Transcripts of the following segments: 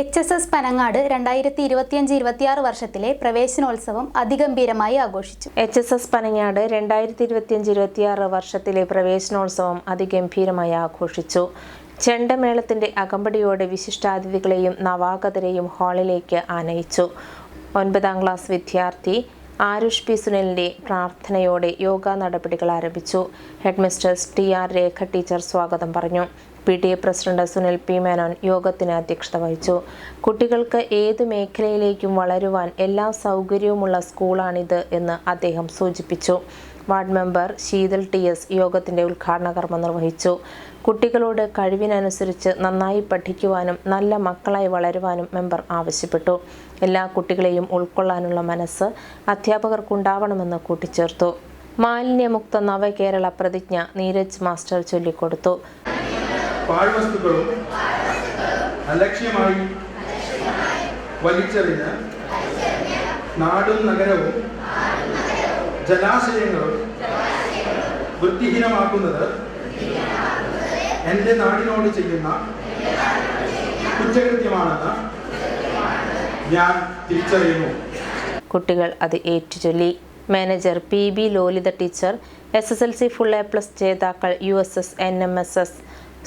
H S S Panangad രണ്ടായിരത്തി ഇരുപത്തിയഞ്ച് ഇരുപത്തിയാറ് വർഷത്തിലെ പ്രവേശനോത്സവം അതിഗംഭീരമായി ആഘോഷിച്ചു. എച്ച് എസ് എസ് പനങ്ങാട് രണ്ടായിരത്തി ഇരുപത്തിയഞ്ച് ഇരുപത്തിയാറ് വർഷത്തിലെ പ്രവേശനോത്സവം അതിഗംഭീരമായി ആഘോഷിച്ചു. ചെണ്ടമേളത്തിന്റെ അകമ്പടിയോടെ വിശിഷ്ടാതിഥികളെയും നവാഗതരെയും ഹാളിലേക്ക് ആനയിച്ചു. ഒൻപതാം ക്ലാസ് വിദ്യാർത്ഥി ആരുഷ് പി. സുനിലിന്റെ പ്രാർത്ഥനയോടെ യോഗ നടപടികൾ ആരംഭിച്ചു. Headmistress T R Rekha teacher സ്വാഗതം പറഞ്ഞു. P T A president Sunil P Menon യോഗത്തിന് അധ്യക്ഷത വഹിച്ചു. കുട്ടികൾക്ക് ഏത് മേഖലയിലേക്കും വളരുവാൻ എല്ലാ സൗകര്യവുമുള്ള സ്കൂളാണിത് എന്ന് അദ്ദേഹം സൂചിപ്പിച്ചു. Ward member Sheethal T S യോഗത്തിന്റെ ഉദ്ഘാടന കർമ്മം നിർവഹിച്ചു. കുട്ടികളോട് കഴിവിനനുസരിച്ച് നന്നായി പഠിക്കുവാനും നല്ല മക്കളായി വളരുവാനും മെമ്പർ ആവശ്യപ്പെട്ടു. എല്ലാ കുട്ടികളെയും ഉൾക്കൊള്ളാനുള്ള മനസ്സ് അധ്യാപകർക്കുണ്ടാവണമെന്ന് കൂട്ടിച്ചേർത്തു. മാലിന്യമുക്ത നവകേരള പ്രതിജ്ഞ നീരജ് മാസ്റ്റർ ചൊല്ലിക്കൊടുത്തു. പാഴ്വസ്തുക്കളും അലക്ഷ്യമായി വലിച്ചെറിഞ്ഞ് നാടും നഗരവും ജലാശയങ്ങളും വൃത്തിഹീനമാക്കുന്നത് എന്റെ നാടിനോട് ചെയ്യുന്ന കുറ്റകൃത്യമാണെന്ന് ഞാൻ തിരിച്ചറിയുന്നു. കുട്ടികൾ അത് ഏറ്റുചൊല്ലി. Manager P B Lolitha teacher S S L C full A plus ജേതാക്കൾ U S S N M M S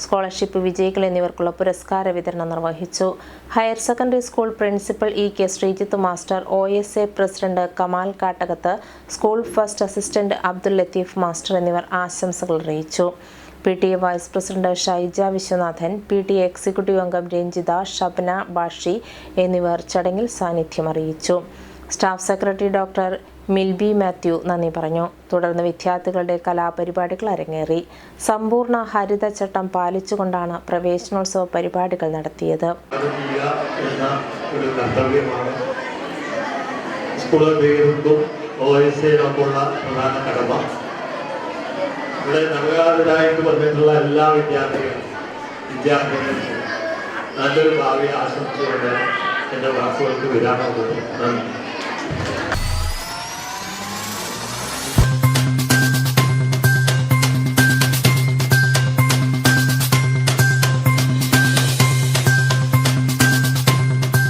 scholarship വിജയികൾ എന്നിവർക്കുള്ള പുരസ്കാര വിതരണം നിർവഹിച്ചു. Higher secondary school principal E K Sreejith master O S A president Kamal Kattakath school first assistant Abdul Latheef master എന്നിവർ ആശംസകൾ അറിയിച്ചു. P T A vice president Shyja Viswanathan P T A executive അംഗം രഞ്ജിത ഷബ്ന ബാഷി എന്നിവർ ചടങ്ങിൽ സാന്നിധ്യം അറിയിച്ചു. Staff secretary doctor Milby Mathew നന്ദി പറഞ്ഞു. തുടർന്ന് വിദ്യാർത്ഥികളുടെ കലാപരിപാടികൾ അരങ്ങേറി. സമ്പൂർണ ഹരിതചട്ടം പാലിച്ചുകൊണ്ടാണ് പ്രവേശനോത്സവ പരിപാടികൾ നടത്തിയത്. നല്ലൊരു ഭാവി ആശംസയോടെ എന്റെ വാക്കുകൾക്ക് വിരാമം നന്ദി.